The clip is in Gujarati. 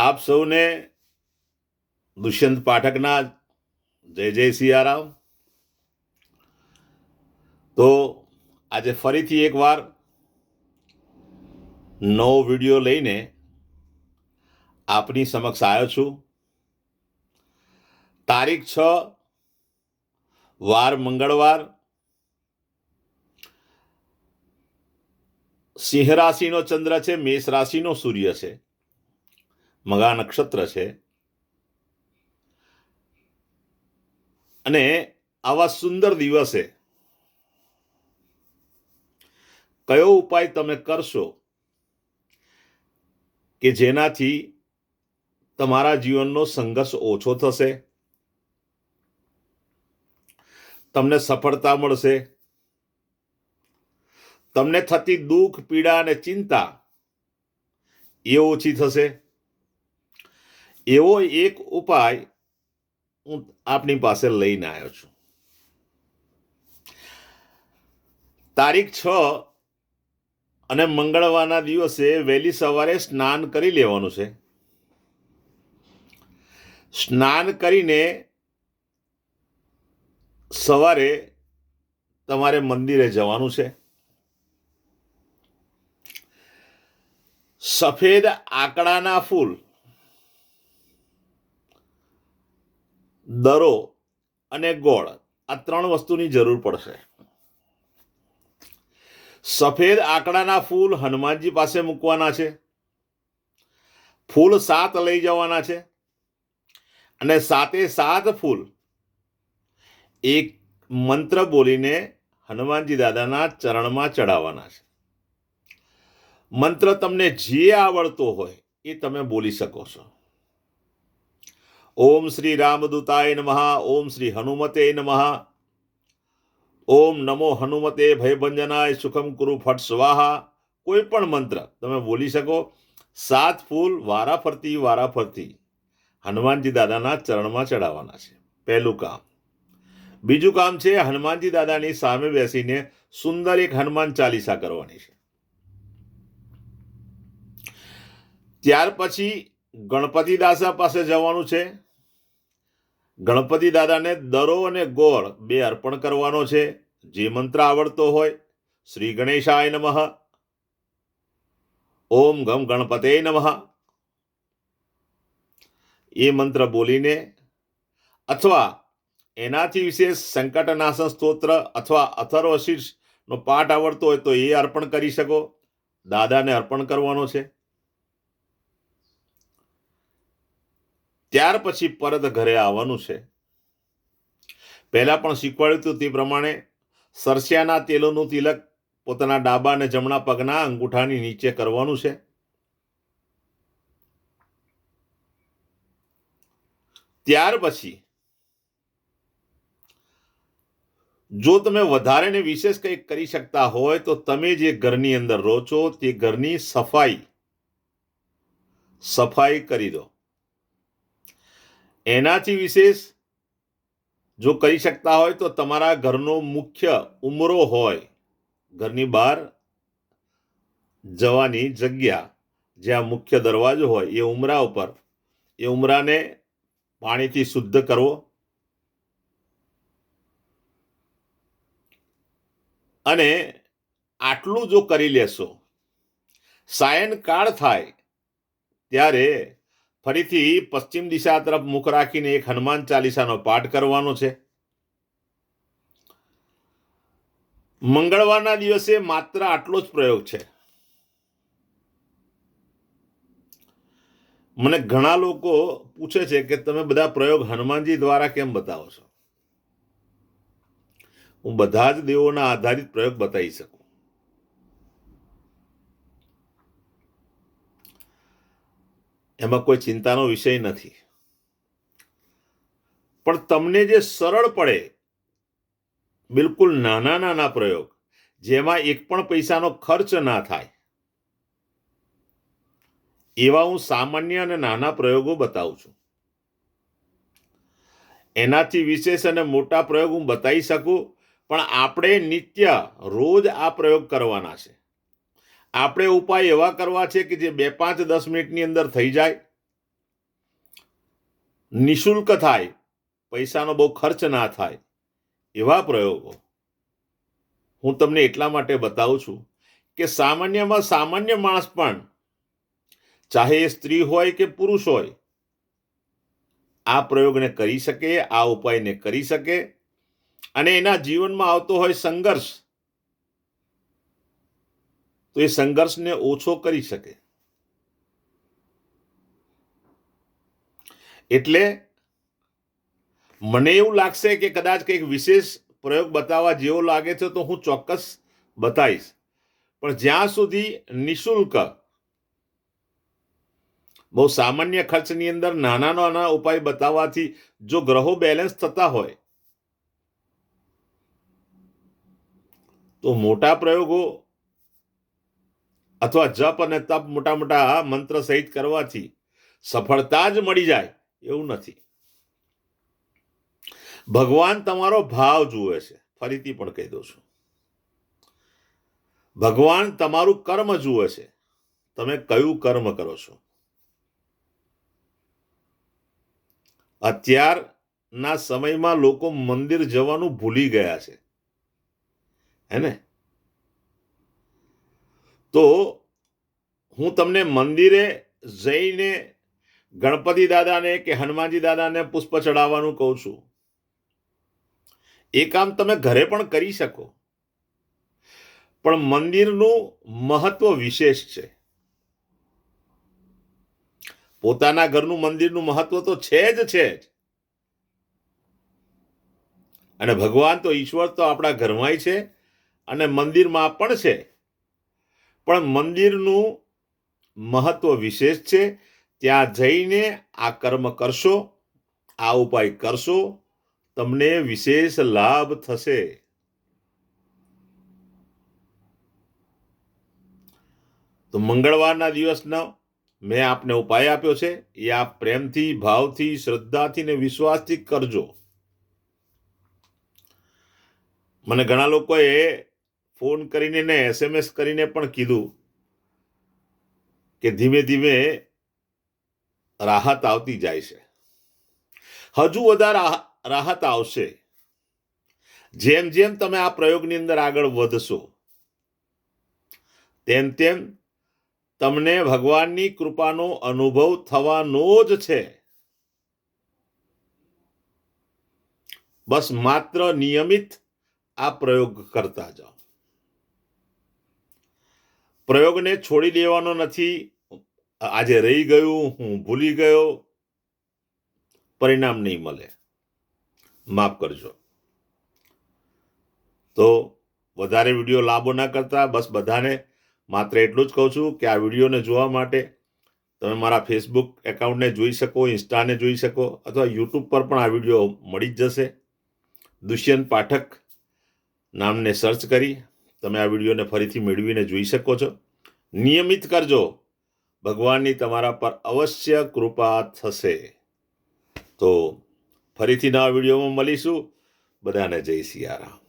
આપ સૌને દુષ્યંત પાઠકના જય જય સિયારામ. તો આજે ફરીથી એકવાર નવો વીડિયો લઈને આપની સમક્ષ આવ્યો છું. તારીખ છ વાર મંગળવાર સિંહ રાશિનો ચંદ્ર છે, મેષ રાશિનો સૂર્ય છે. મગા નક્ષત્ર છે. અને આવા સુંદર દિવસે કયો ઉપાય તમે કરશો કે જેનાથી તમારા જીવનનો સંઘર્ષ ઓછો થશે? તમને સફળતા મળશે. તમને થતી દુઃખ, પીડા અને ચિંતા એ ઓછી થશે. એવો એક ઉપાય હું આપની પાસે લઈને આવ્યો છું. તારીખ છ અને મંગળવારના દિવસે વહેલી સવારે સ્નાન કરી લેવાનું છે. સ્નાન કરીને સવારે તમારે મંદિરે જવાનું છે. સફેદ આકડાના ફૂલ દરો અને ગોળ આ ત્રણ વસ્તુની જરૂર પડશે. સફેદ આંકડાના ફૂલ હનુમાનજી પાસે મૂકવાના છે. ફૂલ સાત લઈ જવાના છે. અને સાતે સાત ફૂલ. એક મંત્ર બોલીને હનુમાનજી દાદાના ચરણમાં ચડાવવાના છે. મંત્ર તમને જે આવડતો હોય એ તમે બોલી શકો છો. ઓમ શ્રી રામદૂતાય નમઃ, ઓમ શ્રી હનુમતે નમઃ, ઓમ નમો હનુમતે ભયભંજનાય સુખમ કુરુ ફટ સ્વાહા. કોઈ પણ મંત્ર, તમે બોલી શકો, સાત ફૂલ વારા ફરતી વારા ફરતી. હનુમાનજી દાદાના ચરણમાં ચડાવવાના છે. પહેલું કામ. બીજું કામ છે, હનુમાનજી દાદાની સામે બેસીને સુંદર એક હનુમાન ચાલીસા કરવાની છે. ત્યાર પછી ગણપતિ દાસા પાસે જવાનું છે. ગણપતિ દાદાને દરો અને ગોળ બે અર્પણ કરવાનો છે. જે મંત્ર આવડતો હોય, શ્રી ગણેશાય નમઃ. ઓમ ગમ ગણપતે નમઃ. એ મંત્ર બોલીને અથવા એનાથી વિશેષ સંકટનાશન સ્તોત્ર અથવા અથર્વ શીર્ષનો પાઠ આવડતો હોય તો એ અર્પણ કરી શકો. દાદાને અર્પણ કરવાનો છે. ત્યાર પછી પરત ઘરે આવવાનું છે. પહેલા પણ શીખવાડ્યું હતું તે પ્રમાણે સરસિયાના તેલોનું તિલક પોતાના ડાબા અને જમણા પગના અંગૂઠાની નીચે કરવાનું છે. ત્યાર પછી જો તમે વધારે ને વિશેષ કંઈક કરી શકતા હોય તો તમે જે ઘરની અંદર રહો છો તે ઘરની સફાઈ સફાઈ કરી દો. એનાથી વિશેષ જો કરી શકતા હોય તો તમારા ઘરનો મુખ્ય ઉમરો હોય. ઘરની બહાર જવાની જગ્યા, જ્યાં મુખ્ય દરવાજો હોય, એ ઉમરા ઉપર. એ ઉમરાને પાણીથી શુદ્ધ કરવો. અને આટલું જો કરી લેશો, સાયનકાળ થાય, ત્યારે ફરીથી પશ્ચિમ દિશા તરફ મુખ રાખીને એક હનુમાન ચાલીસાનો પાઠ કરવાનો છે. મંગળવારના દિવસે માત્ર આટલો જ પ્રયોગ છે. મને ઘણા લોકો પૂછે છે કે તમે બધા પ્રયોગ હનુમાનજી દ્વારા કેમ બતાવો છો? હું બધા જ દેવોના આધારિત પ્રયોગ બતાવી શકું. એમાં કોઈ ચિંતાનો વિષય નથી. પણ તમને જે સરળ પડે, બિલકુલ નાના નાના પ્રયોગ, જેમાં એક પણ પૈસાનો ખર્ચ ના થાય, એવા હું સામાન્ય અને નાના પ્રયોગો બતાવું છું. એનાથી વિશેષ અને મોટા પ્રયોગ હું બતાવી શકું, પણ આપણે નિત્ય રોજ આ પ્રયોગ કરવાના છે. આપણે ઉપાય એવા કરવા છે કે જે બે પાંચ દસ મિનિટની અંદર થઈ જાય, નિશુલ્ક થાય, પૈસાનો બહુ ખર્ચ ના થાય, એવા પ્રયોગો. હું તમને એટલા માટે બતાવું છું કે સામાન્યમાં સામાન્ય માણસ પણ, ચાહે એ સ્ત્રી હોય કે પુરુષ હોય, આ પ્રયોગને કરી શકે, આ ઉપાયને કરી શકે, અને એના જીવનમાં આવતો હોય સંઘર્ષ તો એ સંઘર્ષને ઓછો કરી શકે. એટલે મને એવું લાગશે કે કદાચ કંઈક વિશેષ પ્રયોગ બતાવવા જેવો લાગે છે તો હું ચોક્કસ બતાવીશ. પણ જ્યાં સુધી નિઃશુલ્ક બહુ સામાન્ય ખર્ચની અંદર નાના નાના ઉપાય બતાવવાથી જો ગ્રહો બેલેન્સ થતા હોય, તો મોટા પ્રયોગો અથવા જપ અને તપ મોટા મોટા મંત્ર સહિત કરવાથી સફળતા જ મળી જાય એવું નથી. ભગવાન તમારો ભાવ જુએ છે. ફરીથી પણ કહી દઉં છું. ભગવાન તમારું કર્મ જુએ છે. તમે કયું કર્મ કરો છો? અત્યારના સમયમાં લોકો મંદિર જવાનું ભૂલી ગયા છે. હે ને? તો હું તમને મંદિરે જઈને ગણપતિ દાદાને કે હનુમાનજી દાદાને પુષ્પ ચડાવવાનું કહું છું. એ કામ તમે ઘરે પણ કરી શકો. પણ મંદિરનું મહત્વ વિશેષ છે. પોતાના ઘરનું મંદિરનું મહત્વ તો છે જ છે જ. અને ભગવાન તો ઈશ્વર તો આપણા ઘરમાંય છે અને મંદિરમાં પણ છે. પણ મંદિરનું મહત્વ વિશેષ છે. ત્યાં જઈને આ કર્મ કરશો, આ ઉપાય કરશો, તમને વિશેષ લાભ થશે. તો મંગળવારના દિવસનો મેં આપને ઉપાય આપ્યો છે. એ આપ પ્રેમથી, ભાવથી, શ્રદ્ધાથી ને વિશ્વાસથી કરજો. મને ઘણા લોકોએ ફોન કરીને ને એસએમએસ કરીને પણ કીધું કે ધીમે ધીમે રાહત આવતી જાય છે. હજુ વધારે રાહત આવશે. જેમ જેમ તમે આ પ્રયોગની અંદર આગળ વધશો, તેમ તેમ તમને ભગવાનની કૃપાનો અનુભવ થવાનો જ છે. બસ માત્ર નિયમિત આ પ્રયોગ કરતા જાઓ. પ્રયોગને છોડી દેવાનો નથી. આજે રહી ગયું, હું ભૂલી ગયો. પરિણામ નહીં મળે. માફ કરજો. તો વધારે વીડિયો લાંબો ના કરતા, બસ બધાને માત્ર એટલું જ કહું છું કે આ વિડીયોને જોવા માટે તમે મારા ફેસબુક એકાઉન્ટને જોઈ શકો, ઇન્સ્ટાને જોઈ શકો અથવા યુટ્યુબ પર પણ આ વીડિયો મળી જ જશે. દુષ્યંત પાઠક નામને સર્ચ કરી તમે આ વિડીયોને ફરીથી મેળવીને જોઈ શકો છો. નિયમિત કરજો. ભગવાનની તમારા પર અવશ્ય કૃપા થશે. તો ફરીથી નવા વિડીયોમાં મળીશું. બધાને જય સિયારામ.